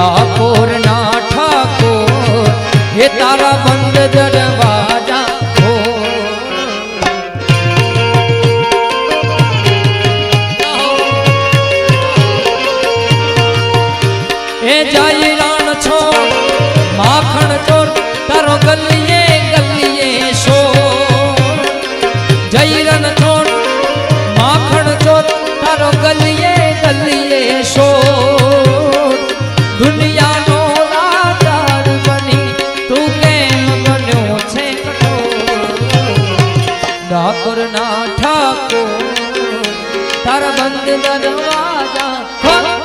ડાકોર ના ઠાકોર, હે તારા બંધ દરવાજા. એ જાય રાણ છો, માખણ ચોર, તારો ગલીએ ઠાકોર ના ઠાકોર તારા બંધ દરવાજા